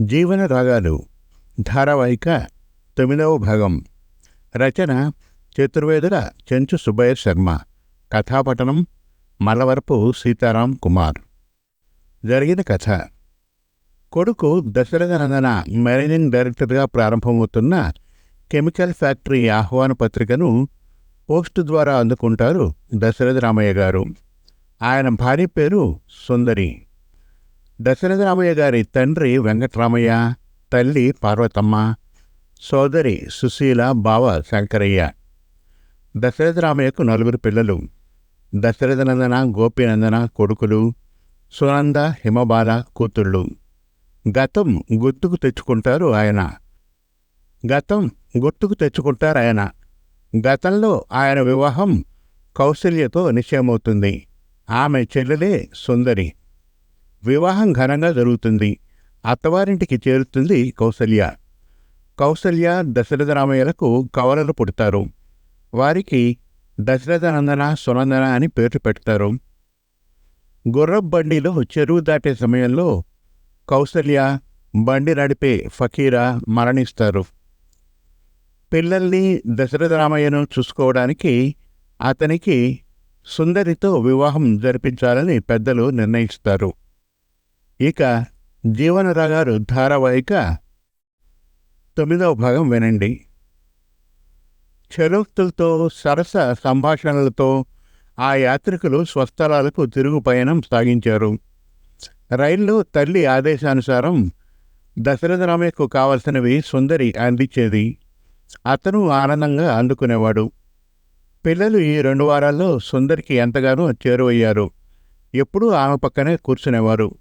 జీవన రాగాలు. ధారావాహిక తొమ్మిదవ భాగం. రచన చతుర్వేదుల చెంచు సుబ్బయ్య శర్మ. కథాపఠనం మలవరపు సీతారాం కుమార్. జరిగిన కథ. కొడుకు దశరథ నందన మేనేజింగ్ డైరెక్టర్గా ప్రారంభమవుతున్న కెమికల్ ఫ్యాక్టరీ ఆహ్వాన పత్రికను పోస్టు ద్వారా అందుకుంటారు దశరథ రామయ్య గారు. ఆయన భార్య పేరు సుందరి. దశరథరామయ్య గారి తండ్రి వెంకట్రామయ్య తల్లి పార్వతమ్మ సోదరి సుశీల బావ శంకరయ్య. దశరథరామయ్యకు నలుగురు పిల్లలు. దశరథనందన గోపినందన గోపీనందన కొడుకులు. సునంద హిమబాల కూతుళ్ళు. గతం గుర్తుకు తెచ్చుకుంటారు ఆయన. గతం గుర్తుకు తెచ్చుకుంటారు ఆయన. గతంలో ఆయన వివాహం కౌశల్యతో నిశ్చయమవుతుంది. ఆమె చెల్లెలే సుందరి. వివాహం ఘనంగా జరుగుతుంది. అత్తవారింటికి చేరుతుంది కౌసల్య. కౌసల్య దశరథ రామయ్యలకు కవలలు పుడతారు. వారికి దశరథ నందన సునందన అని పేరు పెడతారు. గుర్రపు బండిలో చెరువు దాటే సమయంలో కౌసల్య బండి నడిపే ఫకీరా మరణిస్తారు. పిల్లల్ని దశరథ రామయ్యను చూసుకోవడానికి అతనికి సుందరితో వివాహం జరిపించాలని పెద్దలు నిర్ణయిస్తారు. ఇక జీవనరాగారు ధారావాహిక తొమ్మిదవ భాగం వినండి. చలోక్తులతో సరస సంభాషణలతో ఆ యాత్రికులు స్వస్థలాలకు తిరుగు పయనం సాగించారు. రైల్లో తల్లి ఆదేశానుసారం దశరథరామయ్యకు కావలసినవి సుందరి అందించేది. అతను ఆనందంగా అందుకునేవాడు. పిల్లలు ఈ రెండు వారాల్లో సుందరికి ఎంతగానో చేరువయ్యారు. ఎప్పుడూ ఆమె పక్కనే కూర్చునేవారు.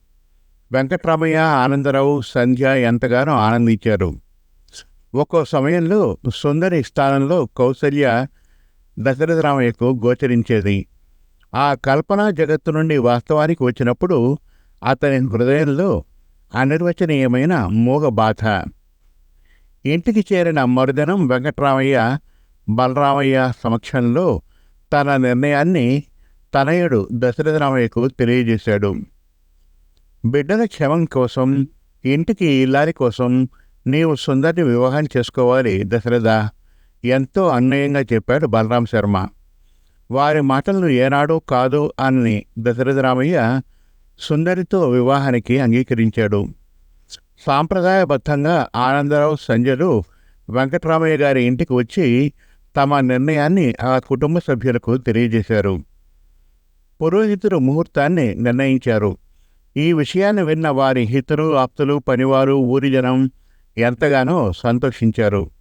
వెంకట్రామయ్య ఆనందరావు సంధ్య ఎంతగానో ఆనందించారు. ఒక్కో సమయంలో సుందరి స్థానంలో కౌసల్య దశరథరామయ్యకు గోచరించేది. ఆ కల్పనా జగత్తు నుండి వాస్తవానికి వచ్చినప్పుడు అతని హృదయంలో అనిర్వచనీయమైన మూగ బాధ ఇంటికి చేరిన మరుదినం వెంకట్రామయ్య బలరామయ్య సమక్షంలో తన నిర్ణయాన్ని తనయుడు దశరథరామయ్యకు తెలియజేశాడు. బిడ్డల క్షమం కోసం ఇంటికి ఇల్లాలి కోసం నీవు సుందరిని వివాహం చేసుకోవాలి దశరథ. ఎంతో అన్వయంగా చెప్పాడు బలరాం శర్మ. వారి మాటలను ఏనాడూ కాదు అని దశరథ రామయ్య సుందరితో వివాహానికి అంగీకరించాడు. సాంప్రదాయబద్ధంగా ఆనందరావు సంజలు వెంకటరామయ్య గారి ఇంటికి వచ్చి తమ నిర్ణయాన్ని ఆ కుటుంబ సభ్యులకు తెలియజేశారు. పురోహితుడు ముహూర్తాన్ని నిర్ణయించారు. ఈ విషయాన్ని విన్న వారి హితులు ఆప్తులు పనివారు ఊరి జనం ఎంతగానో సంతోషించారు.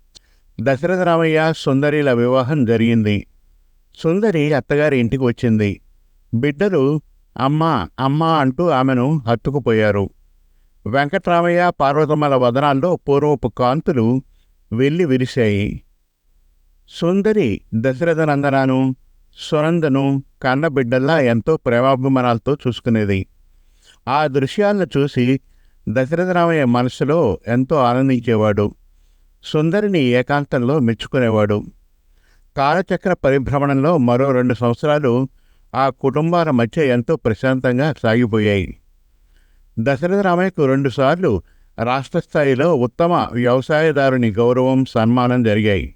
దశరథరామయ్య సుందరిల వివాహం జరిగింది. సుందరి అత్తగారి ఇంటికి వచ్చింది. బిడ్డలు అమ్మా అమ్మా అంటూ ఆమెను హత్తుకుపోయారు. వెంకట్రామయ్య పార్వతమ్మల వదనాల్లో పూర్వపు కాంతులు వెళ్ళి విరిశాయి. సుందరి దశరథనందనను సునందను కన్నబిడ్డల్లా ఎంతో ప్రేమాభిమానాలతో చూసుకునేది. ఆ దృశ్యాలను చూసి దశరథరామయ్య మనసులో ఎంతో ఆనందించేవాడు. సుందరిని ఏకాంతంలో మెచ్చుకునేవాడు. కాలచక్ర పరిభ్రమణంలో మరో రెండు సంవత్సరాలు ఆ కుటుంబాల మధ్య ఎంతో ప్రశాంతంగా సాగిపోయాయి. దశరథరామయ్యకు రెండుసార్లు రాష్ట్ర స్థాయిలో ఉత్తమ వ్యవసాయదారుని గౌరవం సన్మానం జరిగాయి.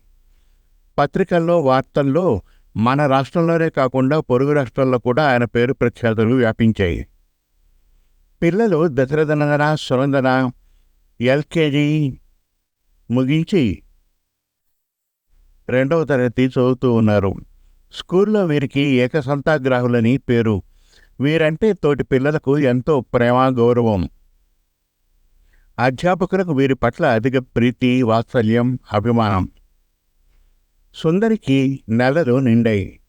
పత్రికల్లో వార్తల్లో మన రాష్ట్రంలోనే కాకుండా పొరుగు రాష్ట్రాల్లో కూడా ఆయన పేరు ప్రఖ్యాతులు వ్యాపించాయి. పిల్లలు దశరథనందన సురందన ఎల్కేజీ ముగించి రెండవ తరగతి చదువుతూ ఉన్నారు. స్కూల్లో వీరికి ఏకసంతాగ్రాహులని పేరు. వీరంటే తోటి పిల్లలకు ఎంతో ప్రేమ గౌరవం. అధ్యాపకులకు వీరి పట్ల అధిక ప్రీతి వాత్సల్యం అభిమానం. సుందరికి నెలలు నిండాయి.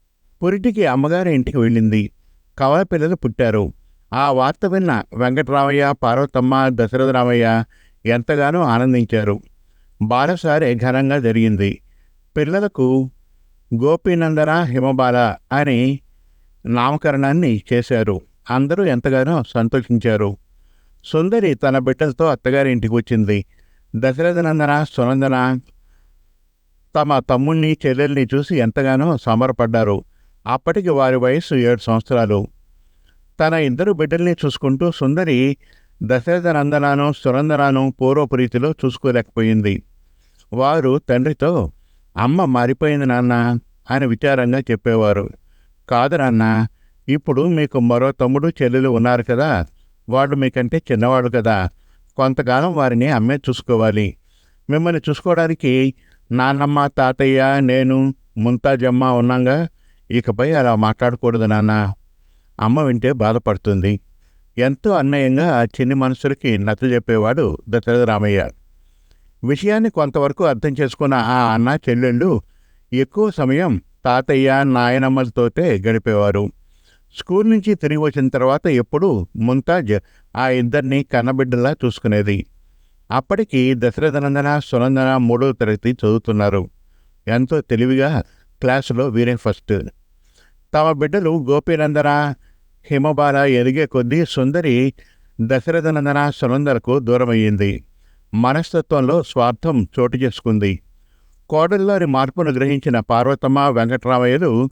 పురిటికి అమ్మగారి ఇంటికి వెళ్ళింది. కవల పిల్లలు పుట్టారు. ఆ వార్త విన్న వెంకటరామయ్య పార్వతమ్మ దశరథరామయ్య ఎంతగానో ఆనందించారు. బాలసారి ఘనంగా జరిగింది. పిల్లలకు గోపీనందన హిమబాల అని నామకరణాన్ని చేశారు. అందరూ ఎంతగానో సంతోషించారు. సుందరి తన బిడ్డలతో అత్తగారి ఇంటికి వచ్చింది. దశరథనందన సునందన తమ తమ్ముణ్ణి చెల్లెల్ని చూసి ఎంతగానో సమరపడ్డారు అప్పటికి వారి వయస్సు ఏడు సంవత్సరాలు. తన ఇద్దరు బిడ్డల్ని చూసుకుంటూ సుందరి దశరథ నందనాను సురందరాను పూర్వపురీతిలో చూసుకోలేకపోయింది. వారు తండ్రితో అమ్మ మారిపోయింది నాన్న అని విచారంగా చెప్పేవారు. కాదు నాన్న ఇప్పుడు మీకు మరో తమ్ముడు చెల్లెలు ఉన్నారు కదా. వాడు మీకంటే చిన్నవాడు కదా. కొంతకాలం వారిని అమ్మే చూసుకోవాలి. మిమ్మల్ని చూసుకోవడానికి నాన్నమ్మ తాతయ్య నేను ముంతాజమ్మ ఉన్నాగా. ఇకపై అలా మాట్లాడకూడదు నాన్న. అమ్మ వింటే బాధపడుతుంది. ఎంతో అన్యాయంగా ఆ చిన్ని మనసులకి నచ్చ చెప్పేవాడు దశరథ రామయ్య. విషయాన్ని కొంతవరకు అర్థం చేసుకున్న ఆ అన్న చెల్లెళ్ళు ఎక్కువ సమయం తాతయ్య నాయనమ్మలతోటే గడిపేవారు. స్కూల్ నుంచి తిరిగి వచ్చిన తర్వాత ఎప్పుడూ ముంతాజ్ ఆ ఇద్దరిని కన్నబిడ్డలా చూసుకునేది. అప్పటికి దశరథనందన సునందన మూడో తరగతి చదువుతున్నారు. ఎంతో తెలివిగా క్లాసులో వీరే ఫస్ట్. తమ బిడ్డలు గోపీనందన హిమబాల ఎదిగే కొద్దీ సుందరి దశరథనందన సునందరకు దూరమయ్యింది. మనస్తత్వంలో స్వార్థం చోటు చేసుకుంది. కోడల్లోని మార్పును గ్రహించిన పార్వతమ్మ వెంకటరామయ్యలు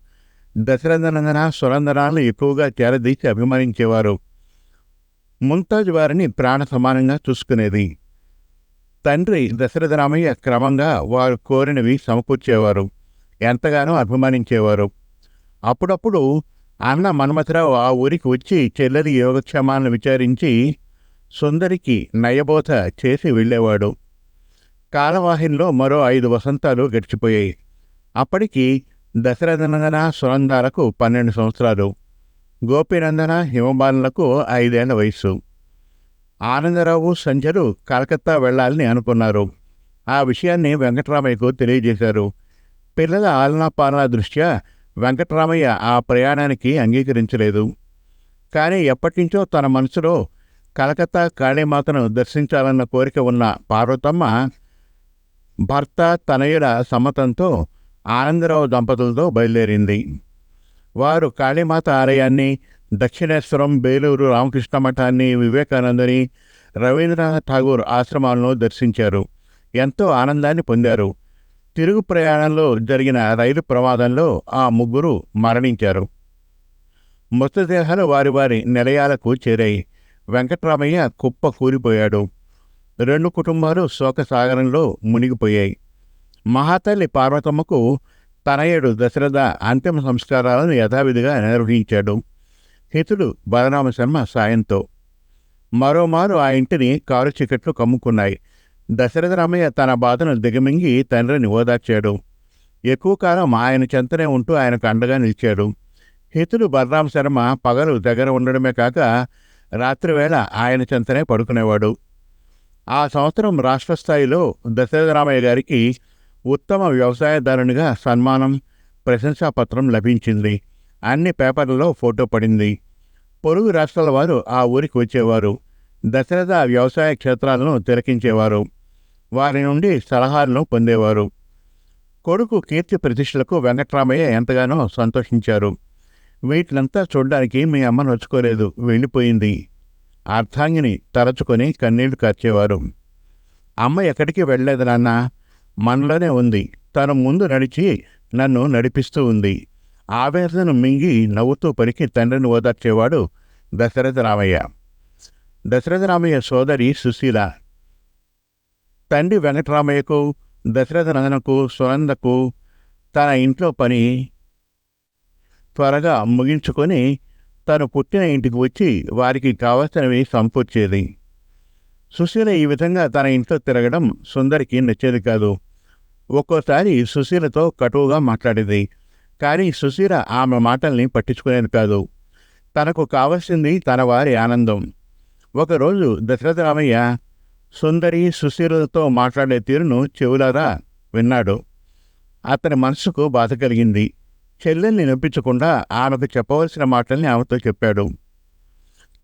దశరథనందన సురందరాలను ఎక్కువగా చేరదీసి అభిమానించేవారు. ముంతాజ్ వారిని ప్రాణ సమానంగా చూసుకునేది. తండ్రి దశరథరామయ్య క్రమంగా వారు కోరినవి సమకూర్చేవారు. ఎంతగానో అభిమానించేవారు. అప్పుడప్పుడు అన్న మన్మథరావు ఆ ఊరికి వచ్చి చెల్లెలి యోగక్షేమాలను విచారించి సుందరికి నయబోధ చేసి వెళ్ళేవాడు. కాలవాహినిలో మరో ఐదు వసంతాలు గడిచిపోయాయి. అప్పటికి దశరథనందన సునందాలకు పన్నెండు సంవత్సరాలు. గోపీనందన హిమబాలనకు ఐదేళ్ళ వయస్సు. ఆనందరావు సంజలు కలకత్తా వెళ్ళాలని అనుకున్నారు. ఆ విషయాన్ని వెంకటరామయ్యకు తెలియజేశారు. పిల్లల ఆలనా పాలనా దృష్ట్యా వెంకటరామయ్య ఆ ప్రయాణానికి అంగీకరించలేదు. కానీ ఎప్పటినుంచో తన మనసులో కలకత్తా కాళీమాతను దర్శించాలన్న కోరిక ఉన్న పార్వతమ్మ భర్త తనయుల సమ్మతంతో ఆనందరావు దంపతులతో బయలుదేరింది. వారు కాళీమాత ఆలయాన్ని దక్షిణేశ్వరం బేలూరు రామకృష్ణ మఠాన్ని వివేకానందని రవీంద్రనాథ్ ఠాగూర్ ఆశ్రమాలను దర్శించారు. ఎంతో ఆనందాన్ని పొందారు. తిరుగు ప్రయాణంలో జరిగిన రైలు ప్రమాదంలో ఆ ముగ్గురు మరణించారు. మృతదేహాలు వారి వారి నిలయాలకు చేరాయి. వెంకట్రామయ్య కుప్ప కూలిపోయాడు. రెండు కుటుంబాలు శోకసాగరంలో మునిగిపోయాయి. మహాతల్లి పార్వతమ్మకు తనయుడు దశరథ అంతిమ సంస్కారాలను యథావిధిగా నిర్వహించాడు. హితుడు బలరామ శర్మ సాయంతో. మరోమారు ఆ ఇంటిని కారు చికెట్లు కమ్ముకున్నాయి. దశరథ రామయ్య తన బాధను దిగమింగి తండ్రిని ఓదార్చాడు ఎక్కువ కాలం ఆయన చెంతనే ఉంటూ ఆయనకు అండగా నిలిచాడు. హితుడు బలరామ శర్మ పగలు దగ్గర ఉండడమే కాక రాత్రివేళ ఆయన చెంతనే పడుకునేవాడు. ఆ సంవత్సరం రాష్ట్ర స్థాయిలో దశరథ రామయ్య గారికి ఉత్తమ వ్యవసాయదారునిగా సన్మానం ప్రశంసాపత్రం లభించింది. అన్ని పేపర్లలో ఫోటో పడింది. పొరుగు రాష్ట్రాల వారు ఆ ఊరికి వచ్చేవారు. దశరథ వ్యవసాయ క్షేత్రాలను తిలకించేవారు. వారి నుండి సలహాలను పొందేవారు. కొడుకు కీర్తి ప్రతిష్టలకు వెంకట్రామయ్య ఎంతగానో సంతోషించారు. వీటినంతా చూడ్డానికి మీ అమ్మ నొచ్చుకోలేదు వెళ్ళిపోయింది. అర్థాంగిని తరచుకొని కన్నీళ్ళు కార్చేవారు. అమ్మ ఎక్కడికి వెళ్ళలేదు నాన్న మనలోనే ఉంది. తను ముందు నడిచి నన్ను నడిపిస్తూ ఉంది. ఆవేదనను మింగి నవ్వుతూ పలికి తండ్రిని ఓదార్చేవాడు దశరథ రామయ్య దశరథ రామయ్య సోదరి సుశీల తండ్రి వెంకటరామయ్యకు దశరథ నందనకు సునందకు తన ఇంట్లో పని త్వరగా ముగించుకొని తను పుట్టిన ఇంటికి వచ్చి వారికి కావలసినవి సంపూర్చేది సుశీల ఈ విధంగా తన ఇంట్లో తిరగడం సుందరికి నచ్చేది కాదు. ఒక్కోసారి సుశీలతో కటువుగా మాట్లాడేది. కానీ సుశీల ఆమె మాటల్ని పట్టించుకునేది కాదు. తనకు కావలసింది తన వారి ఆనందం. ఒకరోజు దశరథరామయ్య సుందరి సుశీలతో మాట్లాడే తీరును చెవులారా విన్నాడు. అతని మనసుకు బాధ కలిగింది. చెల్లెల్ని నొప్పించకుండా ఆమెకు చెప్పవలసిన మాటల్ని ఆమెతో చెప్పాడు.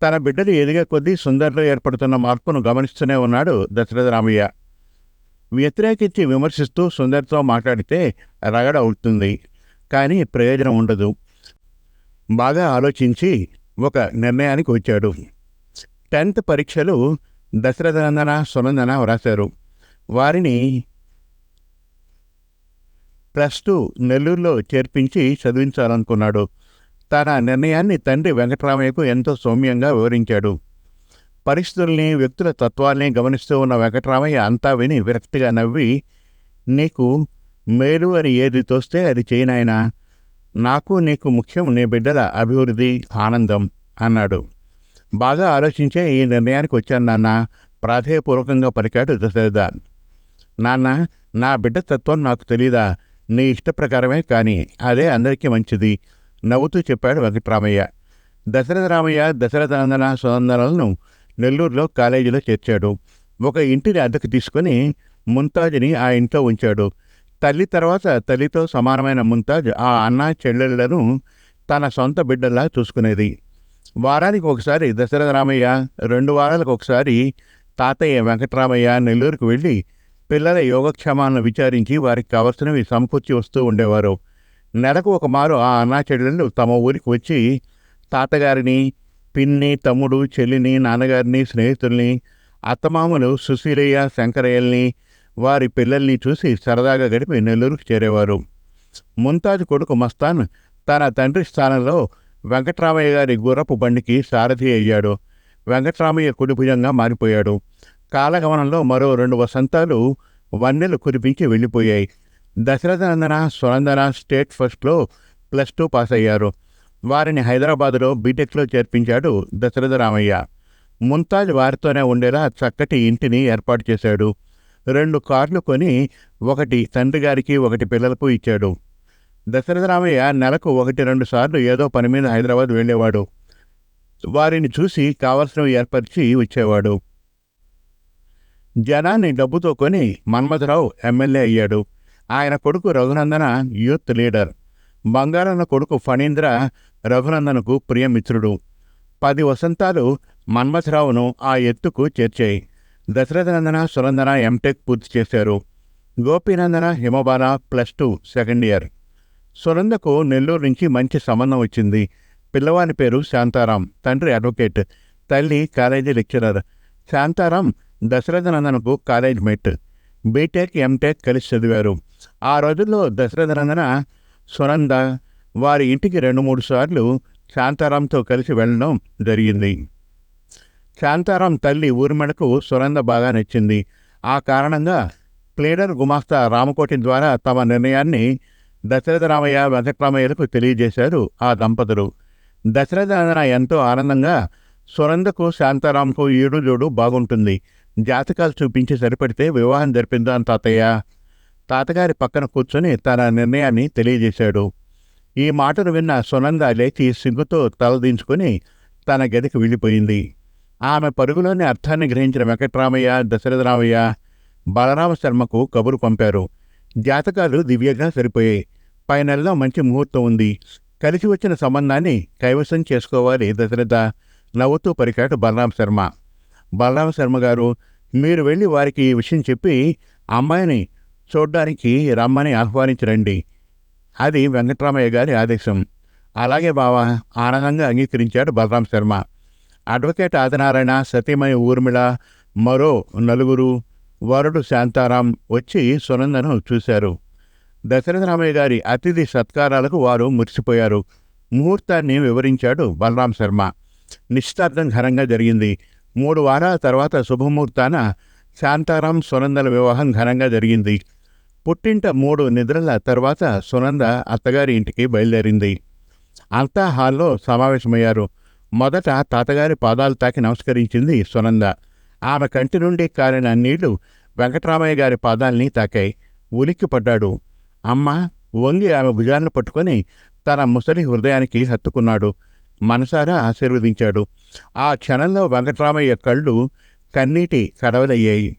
తన బిడ్డలు ఎదిగే కొద్దీ సుందరిలో ఏర్పడుతున్న మార్పును గమనిస్తూనే ఉన్నాడు దశరథ రామయ్య. వ్యతిరేకించి విమర్శిస్తూ సుందరితో మాట్లాడితే రగడ అవుతుంది కానీ ప్రయోజనం ఉండదు. బాగా ఆలోచించి ఒక నిర్ణయానికి వచ్చాడు. టెన్త్ పరీక్షలు దశరథనందన సునందన వ్రాశారు వారిని ప్లస్ టూ నెల్లూరులో చేర్పించి చదివించాలనుకున్నాడు. తన నిర్ణయాన్ని తండ్రి వెంకటరామయ్యకు ఎంతో సౌమ్యంగా వివరించాడు. పరిస్థితుల్ని వ్యక్తుల తత్వాల్ని గమనిస్తూ ఉన్న వెంకటరామయ్య అంతా విని విరక్తిగా నవ్వి నీకు మేలు అని ఏది తోస్తే అది చేయనాయనా నాకు నీకు ముఖ్యం నీ బిడ్డల అభివృద్ధి ఆనందం అన్నాడు. బాగా ఆలోచించే ఈ నిర్ణయానికి వచ్చాను నాన్న. ప్రాధేయపూర్వకంగా పలికాడు దశరథ నాన్న నా బిడ్డ తత్వం నాకు తెలీదా? నీ ఇష్ట ప్రకారమే కానీ అదే అందరికీ మంచిది నవ్వుతూ చెప్పాడు వెంకటరామయ్య. దశరథ రామయ్య దశరథనందన సునందనలను నెల్లూరులో కాలేజీలో చేర్చాడు. ఒక ఇంటిని అద్దెకు తీసుకొని ముంతాజ్ని ఆ ఇంట్లో ఉంచాడు. తల్లి తర్వాత తల్లితో సమానమైన ముంతాజ్ ఆ అన్న చెల్లెళ్ళను తన సొంత బిడ్డల్లా చూసుకునేది. వారానికి ఒకసారి దశరథ రామయ్య రెండు వారాలకు ఒకసారి తాతయ్య వెంకటరామయ్య నెల్లూరుకు వెళ్ళి పిల్లల యోగక్షేమాలను విచారించి వారికి కావలసినవి సమకూర్చి వస్తూ ఉండేవారు. నెలకు ఒక మారు ఆ అన్నా చెల్లెళ్ళు తమ ఊరికి వచ్చి తాతగారిని పిన్ని తమ్ముడు చెల్లిని నాన్నగారిని స్నేహితుల్ని అత్తమామలు సుశీలయ్య శంకరయ్యల్ని వారి పిల్లల్ని చూసి సరదాగా గడిపి నెల్లూరుకు చేరేవారు. ముంతాజ్ కొడుకు మస్తాన్ తన తండ్రి స్థానంలో వెంకట్రామయ్య గారి గుర్రపు బండికి సారథి అయ్యాడు. వెంకట్రామయ్య కుడిభుజంగా మారిపోయాడు. కాలగమనంలో మరో రెండు వసంతాలు వన్నెలు కురిపించి వెళ్ళిపోయాయి. దశరథనందన సునందన స్టేట్ ఫస్ట్లో ప్లస్ టూ పాస్ అయ్యారు వారిని హైదరాబాదులో బీటెక్లో చేర్పించాడు దశరథ రామయ్య ముంతాజ్ వారితోనే ఉండేలా చక్కటి ఇంటిని ఏర్పాటు చేశాడు. రెండు కార్లు కొని ఒకటి తండ్రి గారికి ఒకటి పిల్లలకు ఇచ్చాడు. దశరథరామయ్య నెలకు ఒకటి రెండు సార్లు ఏదో పని మీద హైదరాబాద్ వెళ్ళేవాడు. వారిని చూసి కావలసినవి ఏర్పరిచి వచ్చేవాడు జనాన్ని డబ్బుతో కొని మన్మథరావు ఎమ్మెల్యే అయ్యాడు. ఆయన కొడుకు రఘునందన యూత్ లీడర్. బంగారన్న కొడుకు ఫణీంద్ర రఘునందనకు ప్రియమిత్రుడు. పది వసంతాలు మన్మథరావును ఆ ఎత్తుకు చేర్చాయి. దశరథనందన సురందన ఎంటెక్ పూర్తి చేశారు. గోపీనందన Himabala plus two second year. సునందకు Nellore నుంచి మంచి సంబంధం వచ్చింది. పిల్లవాని పేరు శాంతారాం తండ్రి అడ్వకేట్ తల్లి college lecturer. Shantaram దశరథనందనకు college mate. B Tech M Tech కలిసి చదివారు. ఆ రోజుల్లో దశరథనందన సునంద వారి ఇంటికి రెండు మూడు సార్లు శాంతారాంతో కలిసి వెళ్ళడం జరిగింది. శాంతారాం తల్లి ఊరిమెడకు సునంద బాగా నచ్చింది. ఆ కారణంగా ప్లేడర్ గుమాస్తా రామకోటి ద్వారా తమ నిర్ణయాన్ని దశరథ రామయ్య వెంకటరామయ్యలకు తెలియజేశారు ఆ దంపతులు. దశరథ ఎంతో ఆనందంగా సునందకు శాంతారాంకు ఈడు జోడు బాగుంటుంది. జాతకాలు చూపించి సరిపడితే వివాహం జరిపిందాం తాతయ్య. తాతగారి పక్కన కూర్చొని తన నిర్ణయాన్ని తెలియజేశాడు. ఈ మాటను విన్న సునంద లేచి సిగ్గుతో తలదించుకొని తన గదికి వెళ్ళిపోయింది. ఆమె పరుగులోని అర్థాన్ని గ్రహించిన వెంకట్రామయ్య దశరథరామయ్య బలరామ శర్మకు కబురు పంపారు. జాతకాలు దివ్యంగా సరిపోయాయి. పై నెలలో మంచి ముహూర్తం ఉంది. కలిసి వచ్చిన సంబంధాన్ని కైవసం చేసుకోవాలి దశరథ నవ్వుతూ పరికాడు బలరామ శర్మ. బలరామ శర్మ గారు మీరు వెళ్ళి వారికి ఈ విషయం చెప్పి అమ్మాయిని చూడ్డానికి రమ్మని ఆహ్వానించరండి. అది వెంకట్రామయ్య గారి ఆదేశం. అలాగే బావా ఆనందంగా అంగీకరించాడు బలరాం శర్మ. అడ్వకేట్ ఆదినారాయణ సతీమణి ఊర్మిళ మరో నలుగురు వరుడు శాంతారాం వచ్చి సునందను చూశారు. దశరథరామయ్య గారి అతిథి సత్కారాలకు వారు మురిసిపోయారు. ముహూర్తాన్ని వివరించాడు బలరాం శర్మ. నిశ్చితార్థం ఘనంగా జరిగింది. మూడు వారాల తర్వాత శుభముహూర్తాన శాంతారాం సునందల వివాహం ఘనంగా జరిగింది. పుట్టింట మూడు నిద్రల తర్వాత సునంద అత్తగారి ఇంటికి బయలుదేరింది. అంతా హాల్లో సమావేశమయ్యారు. మొదట తాతగారి పాదాలు తాకి నమస్కరించింది సునంద. ఆమె కంటి నుండి కారిన నీళ్ళు వెంకటరామయ్య గారి పాదాల్ని తాకాయి. ఉలిక్కి పడ్డాడు అమ్మ వంగి ఆమె భుజాలను పట్టుకొని తన ముసలి హృదయానికి హత్తుకున్నాడు. మనసారా ఆశీర్వదించాడు. ఆ క్షణంలో వెంకటరామయ్య కళ్ళు కన్నీటి కడవలయ్యాయి.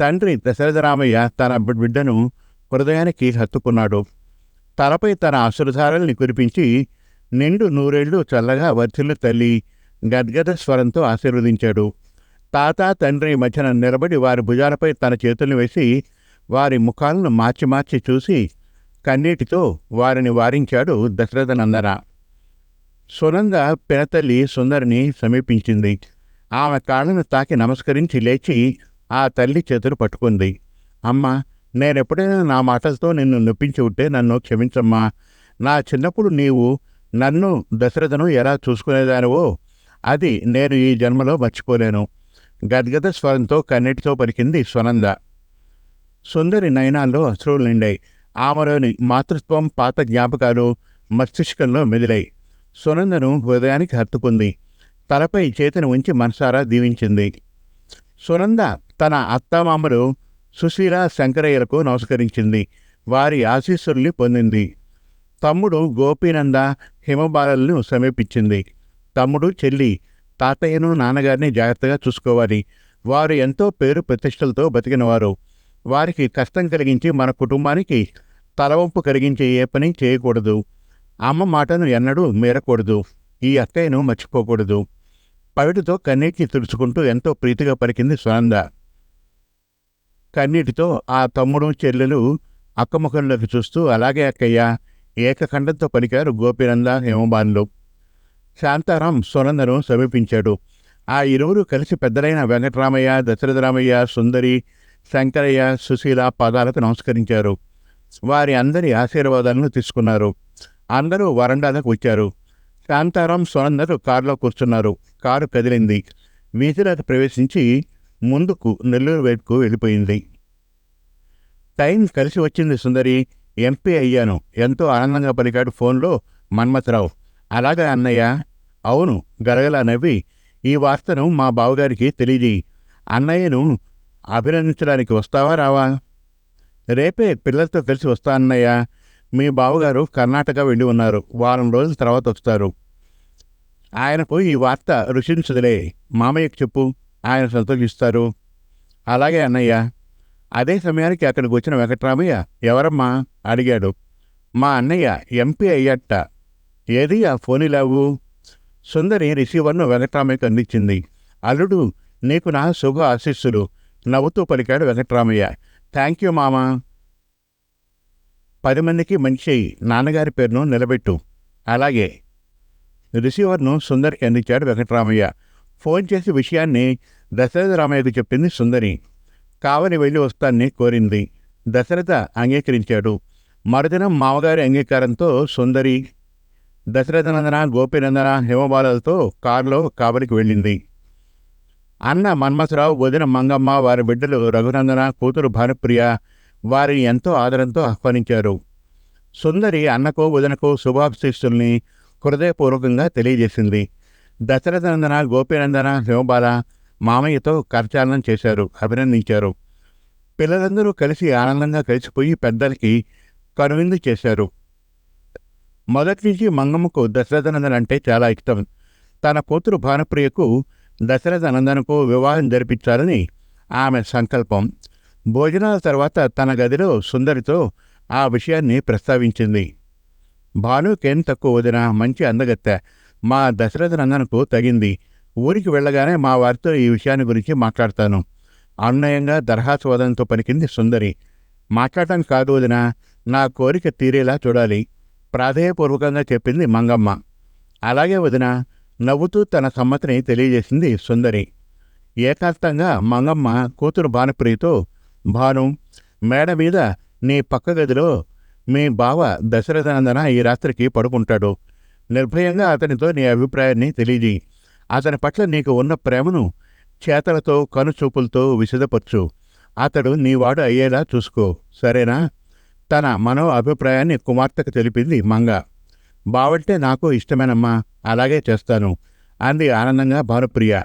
తండ్రి దశరథరామయ్య తన బిడ్డను హృదయానికి హత్తుకున్నాడు. తలపై తన అసురధారల్ని కురిపించి నిండు నూరేళ్ళు చల్లగా వర్ధిల్లు తల్లి గద్గద స్వరంతో ఆశీర్వదించాడు. తాత తండ్రి మధ్యన నిలబడి వారి భుజాలపై తన చేతుల్ని వేసి వారి ముఖాలను మార్చి మార్చి చూసి కన్నీటితో వారిని వారించాడు దశరథ నందన సునంద పినతల్లి సుందరిని సమీపించింది. ఆమె కాళ్ళను తాకి నమస్కరించి లేచి ఆ తల్లి చేతులు పట్టుకుంది. అమ్మా నేనెప్పుడైనా నా మాటలతో నిన్ను నొప్పించి ఉంటే నన్ను క్షమించమ్మా. నా చిన్నప్పుడు నీవు నన్ను దశరథను ఎలా చూసుకునేదానివో అది నేను ఈ జన్మలో మర్చిపోలేను. గద్గద స్వరంతో కన్నీటితో పలికింది సునంద. సుందరి నయనాల్లో అశ్రువులు నిండాయి ఆమెలోని మాతృత్వం పాత జ్ఞాపకాలు మస్తిష్కంలో మెదిలాయి. సునందను హృదయానికి హత్తుకుంది. తలపై చేతిని ఉంచి మనసారా దీవించింది. సునంద తన అత్తమామలు సుశీల శంకరయ్యలకు నమస్కరించింది. వారి ఆశీస్సుల్ని పొందింది. తమ్ముడు గోపీనంద హిమబాలలను సమీపించింది. తమ్ముడు చెల్లి తాతయ్యను నాన్నగారిని జాగ్రత్తగా చూసుకోవాలి. వారు ఎంతో పేరు ప్రతిష్టలతో బతికినవారు. వారికి కష్టం కలిగించి మన కుటుంబానికి తలవంపు కలిగించే ఏ పని చేయకూడదు. అమ్మ మాటను ఎన్నడూ మీరకూడదు. ఈ అక్కయ్యను మర్చిపోకూడదు. పవిటితో కన్నీటిని తుడుచుకుంటూ ఎంతో ప్రీతిగా పలికింది సునంద. కన్నీటితో ఆ తమ్ముడు చెల్లెలు అక్కముఖంలోకి చూస్తూ అలాగే అక్కయ్య. ఏకఖండంతో పలికారు గోపినంద హేమబాన్లు. శాంతారాం సునందను సమీపించాడు. ఆ ఇరువురు కలిసి పెద్దలైన వెంకటరామయ్య దశరథరామయ్య సుందరి శంకరయ్య సుశీల పాదాలకు నమస్కరించారు. వారి అందరి ఆశీర్వాదాలను తీసుకున్నారు. అందరూ వరండాలకు వచ్చారు. శాంతారాం సునందరు కారులో కూర్చున్నారు. కారు కదిలింది. వీధిలోకి ప్రవేశించి ముందుకు నెల్లూరు వైపుకు వెళ్ళిపోయింది. టైం కలిసి వచ్చింది సుందరి. ఎంపీ అయ్యాను. ఎంతో ఆనందంగా పలికాడు ఫోన్లో మన్మథరావు. అలాగే అన్నయ్య. అవును గరగలా నవ్వి. ఈ వార్తను మా బావగారికి తెలియజేయి. అన్నయ్యను అభినందించడానికి వస్తావా రావా? రేపే పిల్లలతో కలిసి వస్తానన్నయ్యా మీ బావగారు కర్ణాటక వెళ్ళి ఉన్నారు. వారం రోజుల తర్వాత వస్తారు. ఆయనకు ఈ వార్త రుచించదులే మామయ్యకు చెప్పు. ఆయన సంతోషిస్తారు. అలాగే అన్నయ్య. అదే సమయానికి అక్కడికి వచ్చిన వెంకట్రామయ్య ఎవరమ్మా? అడిగాడు. మా అన్నయ్య ఎంపీ అయ్యట. ఏది ఆ ఫోన్ ఇలావు సుందరి రిసీవర్ను వెంకట్రామయ్యకు అందించింది. అల్లుడు నీకు నా శుభ ఆశీస్సులు. నవ్వుతూ పలికాడు వెంకట్రామయ్య. థ్యాంక్ యూ మామా. పది మందికి మంచి నాన్నగారి పేరును నిలబెట్టు. అలాగే. రిసీవర్ను సుందర్కి అందించాడు వెంకటరామయ్య. ఫోన్ చేసి విషయాన్ని దశరథ రామయ్యకు చెప్పింది సుందరి. కావలి వెళ్ళి వస్తాన్ని కోరింది. దశరథ అంగీకరించాడు. మరుదినం మామగారి అంగీకారంతో సుందరి దశరథనందన గోపీనందన హిమబాలతో కారులో కావలికి వెళ్ళింది. అన్న మన్మథరావు వదిన మంగమ్మ వారి బిడ్డలు రఘునందన కూతురు భానుప్రియ వారిని ఎంతో ఆదరంతో ఆహ్వానించారు. సుందరి అన్నకు వదినకు శుభాశిస్తుల్ని హృదయపూర్వకంగా తెలియజేసింది. దశరథనందన గోపీనందన శివబాల మామయ్యతో కరచాలనం చేశారు అభినందించారు. పిల్లలందరూ కలిసి ఆనందంగా కలిసిపోయి పెద్దలకి కనువిందు చేశారు. మొదటి నుంచి మంగమ్మకు దశరథనందన్ అంటే చాలా ఇష్టం. తన కూతురు భానుప్రియకు దశరథనందనకు వివాహం జరిపించాలని ఆమె సంకల్పం. భోజనాల తర్వాత తన గదిలో సుందరితో ఆ విషయాన్ని ప్రస్తావించింది. భానుకేం తక్కువ వదిన మంచి అందగత్తె. మా దశరథనందనకు తగింది. ఊరికి వెళ్ళగానే మా వారితో ఈ విషయాన్ని గురించి మాట్లాడతాను. అన్వయంగా దర్హాస్వాదంతో పలికింది సుందరి. మాట్లాడటం కాదు వదిన నా కోరిక తీరేలా చూడాలి. ప్రాధేయపూర్వకంగా చెప్పింది మంగమ్మ. అలాగే వదిన నవ్వుతూ తన సమ్మతిని తెలియజేసింది సుందరి. ఏకాంతంగా మంగమ్మ కూతురు భానుప్రియతో భాను మేడ మీద నీ పక్క గదిలో మీ బావ దశరథనందన ఈ రాత్రికి పడుకుంటాడు. నిర్భయంగా అతనితో నీ అభిప్రాయాన్ని తెలియజేయి. అతని పట్ల నీకు ఉన్న ప్రేమను చేతలతో కనుచూపులతో విశదపరచు అతడు నీవాడు అయ్యేలా చూసుకో. సరేనా? తన మనో అభిప్రాయాన్ని కుమార్తెకు తెలిపింది మంగ. బావంటే నాకు ఇష్టమేనమ్మా అలాగే చేస్తాను అంది ఆనందంగా భానుప్రియ.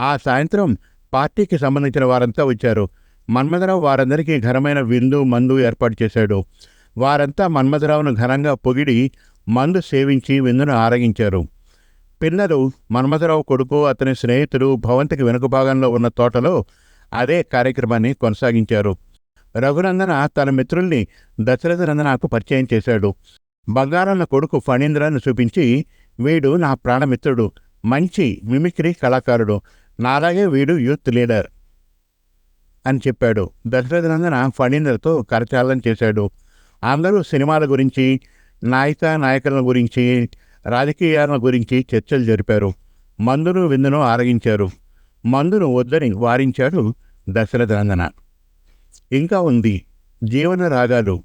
ఆ సాయంత్రం పార్టీకి సంబంధించిన వారంతా వచ్చారు. మన్మథరావు వారందరికీ ఘనమైన విందు మందు ఏర్పాటు చేశాడు. వారంతా మన్మథరావును ఘనంగా పొగిడి మందు సేవించి విందును ఆరగించారు. పిల్లలు మన్మథరావు కొడుకు అతని స్నేహితుడు భవంతికి వెనుక భాగంలో ఉన్న తోటలో అదే కార్యక్రమాన్ని కొనసాగించారు. రఘునందన తన మిత్రుల్ని దశరథనందనకు పరిచయం చేశాడు. బంగారాల కొడుకు ఫణీంద్రాన్ని చూపించి వీడు నా ప్రాణమిత్రుడు మంచి మిమిక్రీ కళాకారుడు నాలాగే వీడు యూత్ లీడర్ అని చెప్పాడు. దశరథనందన ఫణీంద్రతో కరచాలనం చేశాడు. అందరూ సినిమాల గురించి నాయక నాయకుల గురించి రాజకీయాల గురించి చర్చలు జరిపారు. మందును విందును ఆరగించారు. మందును వద్దని వారించాడు దశరథనందన. ఇంకా ఉంది. జీవన రాగాలు.